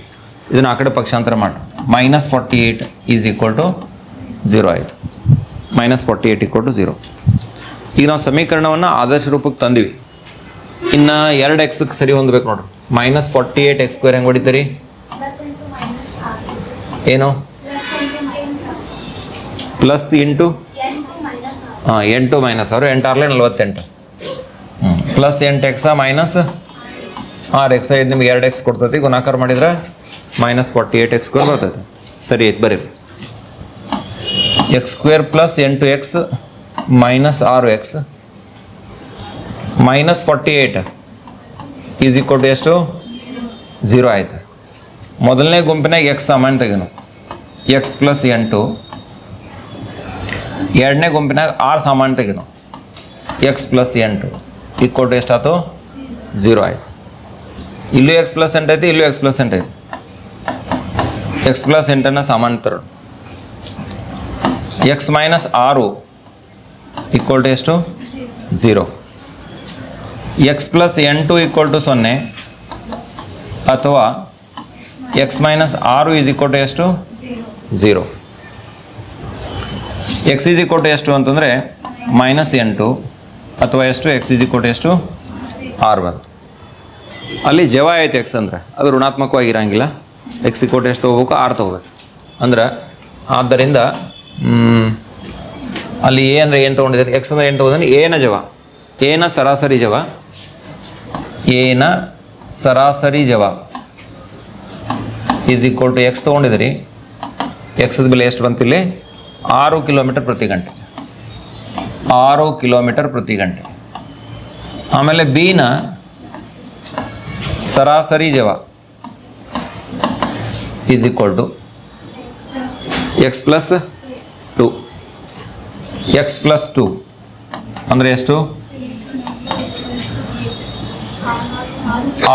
ಇದನ್ನು ಆ ಕಡೆ ಪಕ್ಷಾಂತರ ಮಾಡಿ. Minus forty eight is equal to zero ಆಯಿತು. Minus forty eight equal to zero. ಈಗ ನಾವು ಸಮೀಕರಣವನ್ನು ಆದರ್ಶ ರೂಪಕ್ಕೆ ತಂದಿವಿ. ಇನ್ನು ಎರಡು ಎಕ್ಸ್ಗೆ ಸರಿ ಹೊಂದಬೇಕು ನೋಡ್ರಿ. Minus forty eight x square ಹೆಂಗೆ ಹೊಡಿತೀರಿ ಪ್ಲಸ್ ಇಂಟು ಮೈನಸ್ ಆರು ಏನು? ಪ್ಲಸ್ ಇಂಟು ಹಾಂ ಎಂಟು ಮೈನಸ್ ಆರು ಎಂಟಾರ್ಲೆ ನಲ್ವತ್ತೆಂಟು. ಹ್ಞೂ ಪ್ಲಸ್ ಎಂಟು ಎಕ್ಸ ಮೈನಸ್ ಆರು ಎಕ್ಸ ಇದು ನಿಮ್ಗೆ ಎರಡು ಎಕ್ಸ್ ಕೊಡ್ತೈತಿ. ಗುಣಾಕಾರ ಮಾಡಿದ್ರೆ minus forty eight x square ಬರ್ತೈತೆ. ಸರಿ, ಆಯ್ತು ಬರೀ ಎಕ್ಸ್ ಸ್ಕ್ವೇರ್ ಪ್ಲಸ್ ಎಂಟು ಎಕ್ಸ್ ಮೈನಸ್ ಆರು x minus forty eight is equal to ಎಷ್ಟು? ಝೀರೋ ಆಯ್ತು. ಮೊದಲನೇ ಗುಂಪಿನಾಗ ಎಕ್ಸ್ ಸಾಮಾನ್ಯ ತೆಗೆನು ಎಕ್ಸ್ ಪ್ಲಸ್ ಎಂಟು. ಎರಡನೇ ಗುಂಪಿನಾಗ ಆರು ಸಾಮಾನು ತೆಗೆನು ಎಕ್ಸ್ ಪ್ಲಸ್ ಎಂಟು. ಈಗ ಕೊಟ್ಟು ಎಷ್ಟಾಯ್ತು? ಜೀರೋ ಆಯ್ತು. ಇಲ್ಲೂ ಎಕ್ಸ್ ಪ್ಲಸ್ ಎಂಟು ಐತಿ, ಇಲ್ಲೂ ಎಕ್ಸ್ ಪ್ಲಸ್ ಎಂಟು ಐತಿ. ಎಕ್ಸ್ ಪ್ಲಸ್ ಎಂಟನ್ನು ಸಾಮಾನ್ಯ ತರೋಣ ಎಕ್ಸ್ ಮೈನಸ್ ಆರು. ಈಕ್ವಲ್ ಟು ಎಷ್ಟು? ಝೀರೋ ಎಕ್ಸ್ ಪ್ಲಸ್ ಎಂಟು ಈಕ್ವಲ್ ಟು ಸೊನ್ನೆ. ಅಥವಾ ಎಕ್ಸ್ ಮೈನಸ್ ಆರು ಈಸ್ ಈಕ್ವಲ್ ಟು ಎಷ್ಟು? Zero x is equal to ಎಷ್ಟು ಅಂತಂದರೆ ಮೈನಸ್ ಎಂಟು ಅಥವಾ ಎಷ್ಟು? ಎಕ್ಸ್ ಈಸ್ ಈಕ್ವಲ್ ಟು ಎಷ್ಟು? ಆರು ಬಂತು ಅಲ್ಲಿ ಜವ ಐತೆ ಎಕ್ಸ್ ಅಂದರೆ. ಅದು ಋಣಾತ್ಮಕವಾಗಿರಂಗಿಲ್ಲ. ಎಕ್ಸ್ ಈಕ್ವಲ್ ಟು ಎಷ್ಟು ತೊಗೋಬೇಕು? ಆರು ತೊಗೋಬೇಕು. ಅಂದ್ರೆ ಆದ್ದರಿಂದ ಅಲ್ಲಿ ಎ ಅಂದರೆ ಏನು ತೊಗೊಂಡಿದ್ದಾರೆ ಎಕ್ಸ್ ಅಂದರೆ ಏನು ತೊಗೊಂಡಿದ್ದಾನೆ? ಏನ ಜವ. ಏನ ಸರಾಸರಿ ಜವ. ಏನ ಸರಾಸರಿ ಜವ. ಈಸ್ ಈಕ್ವಲ್ ಟು ಎಕ್ಸ್ ತೊಗೊಂಡಿದ್ರಿ ಎಕ್ಸದ ಬೆಲೆ ಎಷ್ಟು ಬಂತಿಲ್ಲಿ? ಆರು ಕಿಲೋಮೀಟರ್ ಪ್ರತಿ ಗಂಟೆ. ಆರು ಕಿಲೋಮೀಟರ್ ಪ್ರತಿ ಗಂಟೆ. ಆಮೇಲೆ ಬಿನ ಸರಾಸರಿ ಜವ is equal to x plus two x plus two ಅಂದರೆ ಎಷ್ಟು?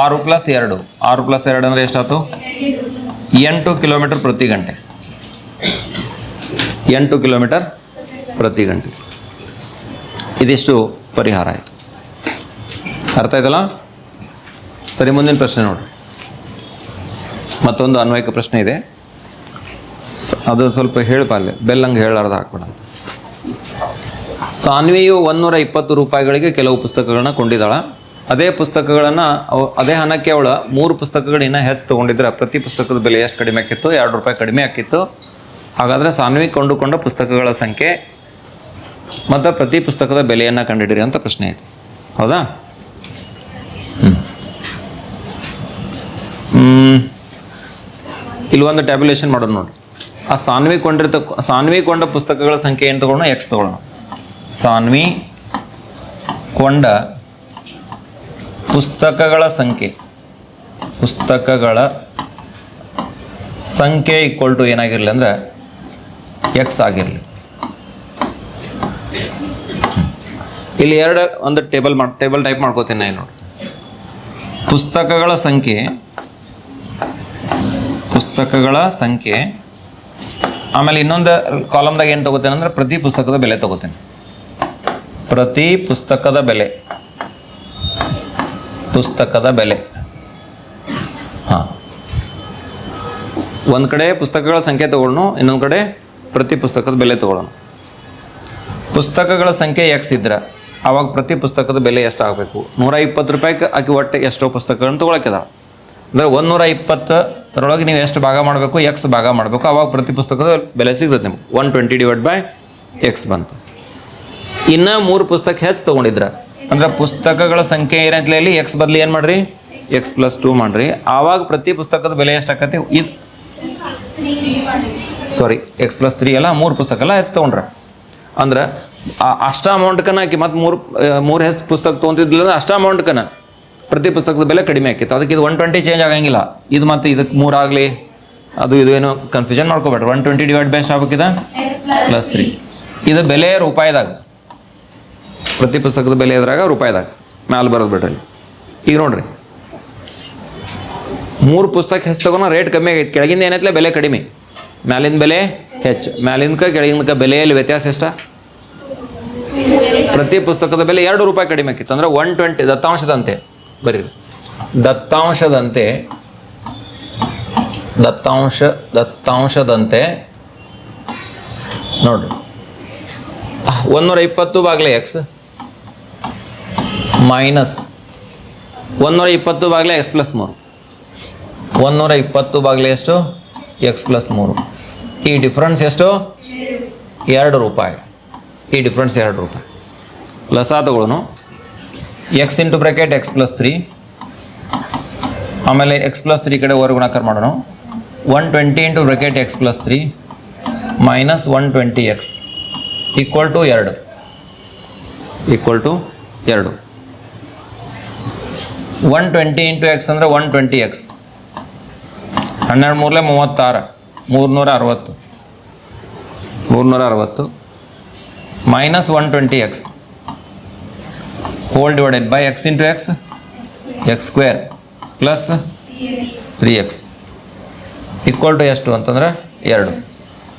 ಆರು ಪ್ಲಸ್ ಎರಡು. ಆರು ಪ್ಲಸ್ ಎರಡು ಅಂದರೆ ಎಷ್ಟಾಯ್ತು? ಎಂಟು ಕಿಲೋಮೀಟರ್ ಪ್ರತಿ ಗಂಟೆ. ಎಂಟು ಕಿಲೋಮೀಟರ್ ಪ್ರತಿ ಗಂಟೆ. ಇದಿಷ್ಟು ಪರಿಹಾರ ಆಯಿತು. ಅರ್ಥ ಆಯ್ತಲ್ಲ? ಸರಿ, ಮುಂದಿನ ಪ್ರಶ್ನೆ ನೋಡಿರಿ. ಮತ್ತೊಂದು ಅನ್ವಯಿಕ ಪ್ರಶ್ನೆ ಇದೆ. ಅದು ಸ್ವಲ್ಪ ಹೇಳಬಾರ್ಲೆ ಬೆಲ್ಲಂಗೆ ಹೇಳಾರ್ದು ಹಾಕ್ಬೇಡ ಸಾನ್ವಿಯು ಒಂದೂರ ಇಪ್ಪತ್ತು ರೂಪಾಯಿಗಳಿಗೆ ಕೆಲವು ಪುಸ್ತಕಗಳನ್ನ ಕೊಂಡಿದ್ದಾಳ. ಅದೇ ಪುಸ್ತಕಗಳನ್ನು ಅದೇ ಹಣಕ್ಕೆ ಅವಳ ಮೂರು ಪುಸ್ತಕಗಳಿನ್ನ ಹೆಚ್ಚು ತೊಗೊಂಡಿದ್ರೆ ಪ್ರತಿ ಪುಸ್ತಕದ ಬೆಲೆ ಎಷ್ಟು ಕಡಿಮೆ ಆಕಿತ್ತು? ಎರಡು ರೂಪಾಯಿ ಕಡಿಮೆ ಆಕಿತ್ತು. ಹಾಗಾದರೆ ಸಾನ್ವಿ ಕೊಂಡುಕೊಂಡ ಪುಸ್ತಕಗಳ ಸಂಖ್ಯೆ ಮತ್ತು ಪ್ರತಿ ಪುಸ್ತಕದ ಬೆಲೆಯನ್ನು ಕಂಡುಹಿಡಿರಿ ಅಂತ ಪ್ರಶ್ನೆ ಐತಿ ಹೌದಾ. ಇಲ್ಲಿ ಒಂದು ಟ್ಯಾಬ್ಯುಲೇಷನ್ ಮಾಡೋಣ ನೋಡಿ. ಆ ಸಾನ್ವಿ ಕೊಂಡಿರ್ತ ಸಾನ್ವಿ ಕೊಂಡ ಪುಸ್ತಕಗಳ ಸಂಖ್ಯೆ ಏನು ತಗೊಳ್ಳೋಣ ಎಕ್ಸ್ ತಗೊಳ್ಳೋಣ ಸಾನ್ವಿ ಕೊಂಡ ಪುಸ್ತಕಗಳ ಸಂಖ್ಯೆ. ಪುಸ್ತಕಗಳ ಸಂಖ್ಯೆ ಈಕ್ವಲ್ ಟು ಏನಾಗಿರಲಿ ಅಂದರೆ ಎಕ್ಸ್ ಆಗಿರಲಿ. ಇಲ್ಲಿ ಎರಡು, ಒಂದು ಟೇಬಲ್ ಮಾಡಿ ಟೇಬಲ್ ಟೈಪ್ ಮಾಡ್ಕೋತೀನಿ ನಾನು ನೋಡಿ. ಪುಸ್ತಕಗಳ ಸಂಖ್ಯೆ ಪುಸ್ತಕಗಳ ಸಂಖ್ಯೆ, ಆಮೇಲೆ ಇನ್ನೊಂದು ಕಾಲಮ್ದಾಗ ಏನು ತಗೋತೇನೆ ಅಂದರೆ ಪ್ರತಿ ಪುಸ್ತಕದ ಬೆಲೆ ತಗೋತೇನೆ. ಪ್ರತಿ ಪುಸ್ತಕದ ಬೆಲೆ. ಪುಸ್ತಕದ ಬೆಲೆ. ಹಾಂ. ಒಂದು ಕಡೆ ಪುಸ್ತಕಗಳ ಸಂಖ್ಯೆ ತಗೊಳ್ಳೋಣ ಇನ್ನೊಂದು ಕಡೆ ಪ್ರತಿ ಪುಸ್ತಕದ ಬೆಲೆ ತಗೊಳ್ಳೋಣ ಪುಸ್ತಕಗಳ ಸಂಖ್ಯೆ ಎಕ್ಸ್ ಇದ್ರೆ ಆವಾಗ ಪ್ರತಿ ಪುಸ್ತಕದ ಬೆಲೆ ಎಷ್ಟು ಆಗಬೇಕು? ನೂರ ಇಪ್ಪತ್ತು ರೂಪಾಯಿಗೆ ಆಕೆ ಒಟ್ಟು ಎಷ್ಟೋ ಪುಸ್ತಕಗಳನ್ನು ತೊಗೊಳಕ್ಕಿದ ಅಂದರೆ ನೂರ ಇಪ್ಪತ್ತರೊಳಗೆ ನೀವು ಎಷ್ಟು ಭಾಗ ಮಾಡಬೇಕು ಎಕ್ಸ್ ಭಾಗ ಮಾಡಬೇಕು ಆವಾಗ ಪ್ರತಿ ಪುಸ್ತಕದ ಬೆಲೆ ಸಿಗ್ತದೆ ನಿಮ್ಗೆ. One twenty divide by x ಬಂತು. ಇನ್ನು ಮೂರು ಪುಸ್ತಕ ಹೆಚ್ಚು ತೊಗೊಂಡಿದ್ರ ಅಂದ್ರೆ ಪುಸ್ತಕಗಳ ಸಂಖ್ಯೆ ಏನಂತಲೇ ಎಕ್ಸ್ ಬದಲಿ ಏನು ಮಾಡ್ರಿ? ಎಕ್ಸ್ ಪ್ಲಸ್ ಟೂ ಮಾಡ್ರಿ. ಆವಾಗ ಪ್ರತಿ ಪುಸ್ತಕದ ಬೆಲೆ ಎಷ್ಟಾಕತಿ ಇದು ಸಾರಿ ಎಕ್ಸ್ ಪ್ಲಸ್ ತ್ರೀ ಅಲ್ಲ ಮೂರು ಪುಸ್ತಕ ಎಲ್ಲ ಹೆಚ್ಚು ತೊಗೊಂಡ್ರೆ? ಅಂದ್ರೆ ಅಷ್ಟ ಅಮೌಂಟ್ಕನ ಹಾಕಿ ಮತ್ತೆ ಮೂರು ಮೂರು ಹೆಚ್ಚು ಪುಸ್ತಕ ತೊಗೊಂತಿದ್ದಿಲ್ಲ ಅಂದ್ರೆ ಅಷ್ಟ ಅಮೌಂಟ್ಕನ ಪ್ರತಿ ಪುಸ್ತಕದ ಬೆಲೆ ಕಡಿಮೆ ಆಕಿತ್ತು ಅದಕ್ಕೆ ಇದು ಒನ್ ಟ್ವೆಂಟಿ ಚೇಂಜ್ ಆಗಂಗಿಲ್ಲ. ಇದು ಮತ್ತೆ ಇದಕ್ಕೆ ಮೂರಾಗಲಿ ಅದು ಇದು ಏನು ಕನ್ಫ್ಯೂಷನ್ ಮಾಡ್ಕೋಬೇಡ್ರಿ. ಒನ್ ಟ್ವೆಂಟಿ ಡಿವೈಡ್ ಬೈ ಎಷ್ಟು ಆಗ್ಬೇಕಿದೆ? ಪ್ಲಸ್ ತ್ರೀ ಇದು ಬೆಲೆ ರೂಪಾಯಿದಾಗ. ಪ್ರತಿ ಪುಸ್ತಕದ ಬೆಲೆ ಇದ್ರಾಗ ರೂಪಾಯಿದಾಗ, ಮ್ಯಾಲೆ ಬರೋದು ಬಿಡ್ರಿ ಈಗ ನೋಡ್ರಿ. ಮೂರು ಪುಸ್ತಕ ಹೆಚ್ಚು ರೇಟ್ ಕಮ್ಮಿ ಆಗೈತೆ. ಕೆಳಗಿಂದ ಏನೈತಲೆ? ಬೆಲೆ ಕಡಿಮೆ. ಮ್ಯಾಲಿನ ಬೆಲೆ ಹೆಚ್ಚು ಮ್ಯಾಲಿಂದಕ ಕೆಳಗಿನ್ಕ ಬೆಲೆಯಲ್ಲಿ ವ್ಯತ್ಯಾಸ ಎಷ್ಟ? ಪ್ರತಿ ಪುಸ್ತಕದ ಬೆಲೆ ಎರಡು ರೂಪಾಯಿ ಕಡಿಮೆ ಆಕಿತ್ತು ಅಂದ್ರೆ ಒನ್ ಟ್ವೆಂಟಿ ದತ್ತಾಂಶದಂತೆ. ಬರೀರಿ. ದತ್ತಾಂಶದಂತೆ, ದತ್ತಾಂಶ, ದತ್ತಾಂಶದಂತೆ, ನೋಡ್ರಿ. ಒಂದೂರ ಇಪ್ಪತ್ತು ಬಾಗ್ಲೆ ಎಕ್ಸ್ ಮೈನಸ್ ಒಂದ್ನೂರ ಇಪ್ಪತ್ತು ಬಾಗಿಲೆ ಎಕ್ಸ್ ಪ್ಲಸ್ ಮೂರು. ಒಂದ್ನೂರ ಇಪ್ಪತ್ತು ಬಾಗಿಲೆ ಎಷ್ಟು? ಎಕ್ಸ್ ಪ್ಲಸ್ ಮೂರು. ಈ ಡಿಫ್ರೆನ್ಸ್ ಎಷ್ಟು? ಎರಡು ರೂಪಾಯಿ. ಈ ಡಿಫ್ರೆನ್ಸ್ ಎರಡು ರೂಪಾಯಿ. Plus ಆದಗಳು x into bracket x plus three ಆಮೇಲೆ ಎಕ್ಸ್ ಪ್ಲಸ್ ತ್ರೀ ಕಡೆ ಓರ್ ಗುಣಾಕಾರ ಮಾಡೋಣ one twenty into bracket x plus three minus one twenty x equal to ಎರಡು. ಈಕ್ವಲ್ ಟು ಎರಡು. ಒನ್ ಟ್ವೆಂಟಿ ಇಂಟು ಎಕ್ಸ್ ಅಂದರೆ ಒನ್ ಟ್ವೆಂಟಿ ಎಕ್ಸ್ ಹನ್ನೆರಡು ಮೂರಲೆ ಮೂವತ್ತಾರು ಮೂರುನೂರ ಅರವತ್ತು ಮೂರುನೂರ ಅರವತ್ತು minus one twenty x whole divided by x into x x square plus three x equal to ಎಷ್ಟು ಅಂತಂದ್ರೆ ಎರಡು.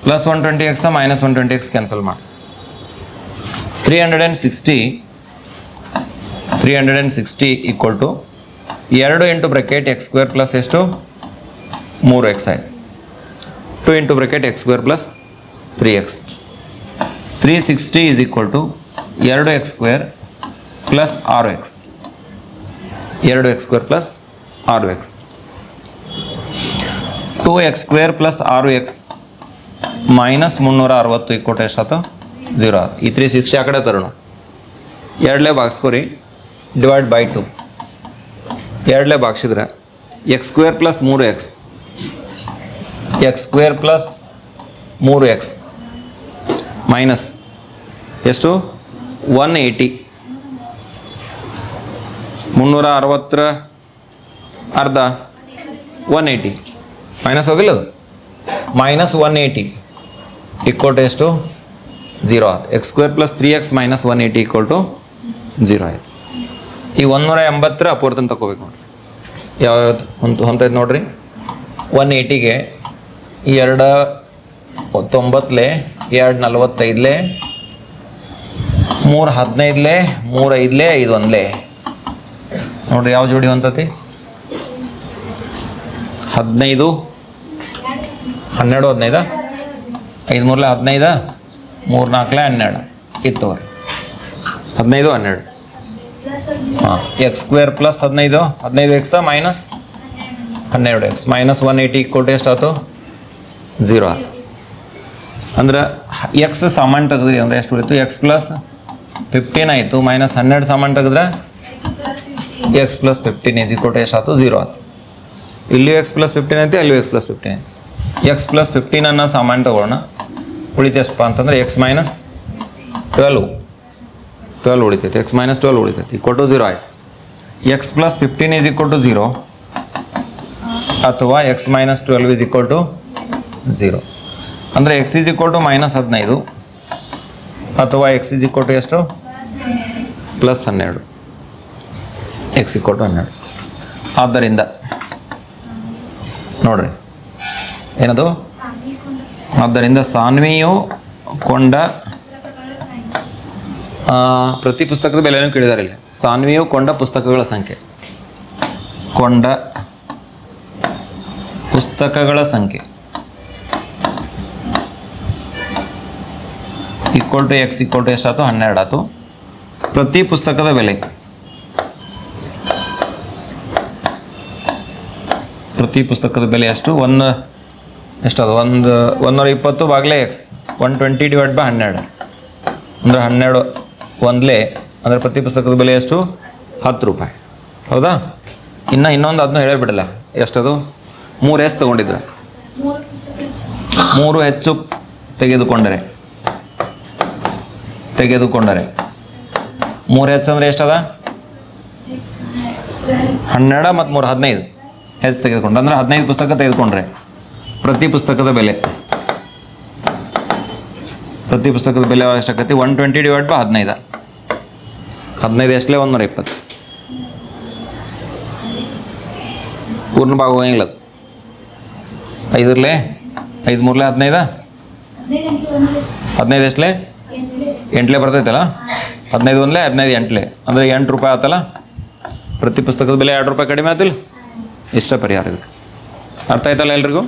Plus one twenty x minus one twenty x cancel ಮಾಡಿ. Three hundred and sixty three hundred and sixty equal to ಎರಡು into bracket x square plus ಎಷ್ಟು ಮೂರು x I two into bracket x square plus three x three sixty is equal to ಎರಡು x square plus ಆರು x ಎರಡು x square plus ಆರು x two x square plus ಆರು x minus ಮುನ್ನೂರ ಅರವತ್ತು ಇಕ್ಕೋಟ ಎಷ್ಟಾಯ್ತು ಜೀರೋ ಆಯ್ತು ಈ ತ್ರೀ ಸಿಕ್ಸ್ಟಿ ಆ ಕಡೆ ತರೋಣ. ಎರಡಲೇ ಬಾಗಿಸ್ಕೊರಿ ಡಿವೈಡ್ ಬೈ ಟು ಎರಡಲೇ ಭಾಗಿಸಿದ್ರೆ ಎಕ್ಸ್ ಸ್ಕ್ವೇರ್ ಪ್ಲಸ್ ಮೂರು ಎಕ್ಸ್ ಎಕ್ಸ್ ಸ್ಕ್ವೇರ್ ಪ್ಲಸ್ ಮೂರು ಎಕ್ಸ್ ಮೈನಸ್ ಎಷ್ಟು? ಒನ್ ಏಯ್ಟಿ ಮುನ್ನೂರ ಅರವತ್ತರ ಅರ್ಧ ಒನ್ ಏಯ್ಟಿ ಮೈನಸ್ ಹೋಗಿಲ್ಲ ಅದು minus one eighty equal to ಎಷ್ಟು? ಜೀರೋ ಆಯ್ತು. X square plus three x minus one eighty equal to zero ಆಯ್ತು. ಈ ಒಂದೂರ ಎಂಬತ್ತರ ಅಪೂರ್ತನ ತಗೋಬೇಕು ನೋಡ್ರಿ. ಯಾವ ಹೊಂತ ಹೊಂತೈತೆ ನೋಡ್ರಿ. ಒನ್ ಏಯ್ಟಿಗೆ ಎರಡು ತೊಂಬತ್ತಲೆ ಎರಡು ನಲ್ವತ್ತೈದಲೆ, ಮೂರು ಹದಿನೈದಲೆ, ಮೂರು ಲೇ ಐದು ಒಂದಲೇ. ನೋಡ್ರಿ ಯಾವ ಜೋಡಿ ಹೊಂತತಿ ಹದಿನೈದು. ಹನ್ನೆರಡು ಹದಿನೈದ? ಐದು ಮೂರಲೆ ಹದಿನೈದ? ಮೂರು ನಾಲ್ಕಲೆ ಹನ್ನೆರಡು. ಇತ್ತು ಹದಿನೈದು, ಹನ್ನೆರಡು. ಹಾಂ ಎಕ್ಸ್ ಸ್ಕ್ವೇರ್ ಪ್ಲಸ್ ಹದಿನೈದು ಹದಿನೈದು ಎಕ್ಸ ಮೈನಸ್ ಹನ್ನೆರಡು ಎಕ್ಸ್ ಮೈನಸ್ ಒನ್ ಏಯ್ಟಿ ಕೊಟ್ಟು ಝೀರೋ ಆಯ್ತು? ಅಂದ್ರೆ ಎಕ್ಸ್ ಸಾಮಾನು ತೆಗೆದ್ರಿ ಅಂದ್ರೆ ಎಷ್ಟು ಉಳಿತು? ಎಕ್ಸ್ ಪ್ಲಸ್ ಫಿಫ್ಟೀನ್ ಆಯಿತು ಮೈನಸ್ ಹನ್ನೆರಡು ಸಾಮಾನು ತೆಗೆದ್ರೆ ಎಕ್ಸ್ ಪ್ಲಸ್ ಫಿಫ್ಟೀನ್ ಈಸ್ ಕೊಟ್ಟು ಎಷ್ಟಾಯ್ತು ಝೀರೋ ಆಯ್ತು? ಇಲ್ಲಿ ಎಕ್ಸ್ ಪ್ಲಸ್ ಫಿಫ್ಟೀನ್ ಐತಿ ಅಲ್ಲಿ ಎಕ್ಸ್ ಪ್ಲಸ್ ಫಿಫ್ಟೀನ್ ಐತಿ. ಎಕ್ಸ್ ಪ್ಲಸ್ ಫಿಫ್ಟೀನ್ ಅನ್ನೋ ಸಾಮಾನು ತಗೊಳ್ಳೋಣ. ಉಳಿತು ಎಷ್ಟಪ್ಪ ಅಂತಂದ್ರೆ ಎಕ್ಸ್ ಮೈನಸ್ ಟ್ವೆಲ್ವ್ ಟ್ವೆಲ್ವ್ ಉಳಿತೈತಿ ಎಕ್ಸ್ ಮೈನಸ್ ಟ್ವೆಲ್ ಉಳಿತೈತಿ ಈಕ್ವಲ್ ಟು ಝೀರೋ ಆಯ್ತು. X plus fifteen is equal to zero ಅಥವಾ x minus twelve is equal to zero ಅಂದರೆ x is equal to minus ಹದಿನೈದು ಅಥವಾ ಎಕ್ಸ್ ಈಸ್ ಈಕ್ವಲ್ ಟು ಎಷ್ಟು? Plus ಹನ್ನೆರಡು. X equal to ಹನ್ನೆರಡು. ಆದ್ದರಿಂದ ನೋಡ್ರಿ. ಏನದು? ಆದ್ದರಿಂದ ಸಾನ್ವಿಯು ಕೊಂಡ ಪ್ರತಿ ಪುಸ್ತಕದ ಬೆಲೆಯನ್ನು ಕೇಳಿದ್ದಾರೆ ಇಲ್ಲಿ. ಸಾನ್ವಿಯು ಕೊಂಡ ಪುಸ್ತಕಗಳ ಸಂಖ್ಯೆ. ಕೊಂಡ ಪುಸ್ತಕಗಳ ಸಂಖ್ಯೆ. Equal to x equal to ಎಷ್ಟಾಯ್ತು? ಹನ್ನೆರಡು ಆಯ್ತು. ಪ್ರತಿ ಪುಸ್ತಕದ ಬೆಲೆ. ಪ್ರತಿ ಪುಸ್ತಕದ ಬೆಲೆ ಎಷ್ಟು? ಒಂದು ಎಷ್ಟದು ಒಂದು ಒಂದೂರ ಇಪ್ಪತ್ತು ಬಾಗ್ಲೇ X. One twenty divide by ಹನ್ನೆರಡು. ಅಂದರೆ ಹನ್ನೆರಡು ಒಂದಲೇ, ಅಂದರೆ ಪ್ರತಿ ಪುಸ್ತಕದ ಬೆಲೆ ಎಷ್ಟು? ಹತ್ತು ರೂಪಾಯಿ. ಹೌದಾ? ಇನ್ನು ಇನ್ನೊಂದು ಅದನ್ನ ಹೇಳೇ ಬಿಡಲ್ಲ. ಎಷ್ಟದು? ಮೂರು ಎಸ್ ತೊಗೊಂಡಿದ್ರೆ. ಮೂರು ಹೆಚ್ಚು ತೆಗೆದುಕೊಂಡರೆ. ತೆಗೆದುಕೊಂಡರೆ. ಮೂರು ಹೆಚ್ಚು ಅಂದರೆ ಎಷ್ಟದ? ಹನ್ನೆರಡು ಮತ್ತು ಮೂರು, ಹದಿನೈದು. ಹೆಚ್ಚು ತೆಗೆದುಕೊಂಡ್ರೆ. ಅಂದರೆ ಹದಿನೈದು ಪುಸ್ತಕ ತೆಗೆದುಕೊಂಡ್ರೆ. ಪ್ರತಿ ಪುಸ್ತಕದ ಬೆಲೆ. ಪ್ರತಿ ಪುಸ್ತಕದ ಬೆಲೆ ಎಷ್ಟಾಗತ್ತೆ? ಒನ್ ಟ್ವೆಂಟಿ ಡಿವೈಡ್ ಬೈ ಹದಿನೈದು. ಹದಿನೈದು ಎಷ್ಟಲೇ ಒಂದೂರ ಇಪ್ಪತ್ತು ಪೂರ್ಣ ಭಾಗ ಹೋಗಂಗಿಲ್ಲ ಅದು. ಐದರಲ್ಲೇ ಐದು ಮೂರಲೆ ಹದಿನೈದ? ಹದಿನೈದು ಎಷ್ಟಲೆ? ಎಂಟ್ಲೆ ಬರ್ತೈತಲ್ಲ? ಹದಿನೈದು ಒಂದ್ಲೆ, ಹದಿನೈದು ಎಂಟ್ಲೆ. ಅಂದರೆ ಎಂಟು ರೂಪಾಯಿ ಆತಲ್ಲ? ಪ್ರತಿ ಪುಸ್ತಕದ ಬೆಲೆ ಎರಡು ರೂಪಾಯಿ ಕಡಿಮೆ ಆತಿಲ್ಲ? ಇಷ್ಟ ಪರಿಹಾರ ಇದಕ್ಕೆ. ಅರ್ಥ ಆಯ್ತಲ್ಲ ಎಲ್ರಿಗೂ?